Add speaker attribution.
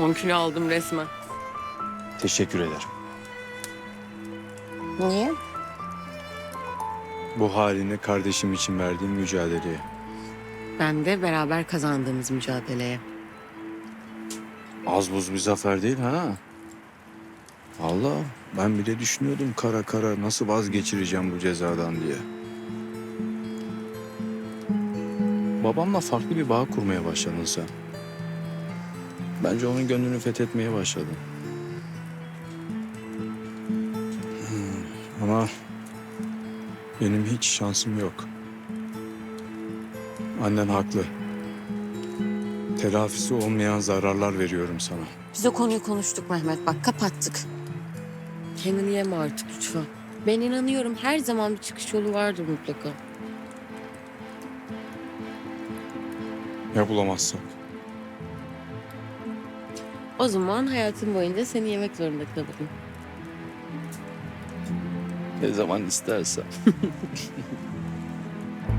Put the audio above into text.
Speaker 1: 10 kilo aldım resmen.
Speaker 2: Teşekkür ederim.
Speaker 1: Niye?
Speaker 2: Bu haline kardeşim için verdiğim mücadeleye.
Speaker 1: Ben de beraber kazandığımız mücadeleye.
Speaker 2: Az buz bir zafer değil ha. Allah ben bile düşünüyordum kara kara nasıl vazgeçireceğim bu cezadan diye. Babamla farklı bir bağ kurmaya başladın sen. Bence onun gönlünü fethetmeye başladın. Hmm, Ama benim hiç şansım yok. Annen haklı. Telafisi olmayan zararlar veriyorum sana.
Speaker 1: Biz o konuyu konuştuk Mehmet. Bak kapattık. Kendini yeme artık lütfen. Ben inanıyorum her zaman bir çıkış yolu vardır mutlaka.
Speaker 2: Ya bulamazsak?
Speaker 1: O zaman hayatım boyunca seni yemek zorunda kalırım.
Speaker 2: Ne zaman istersen.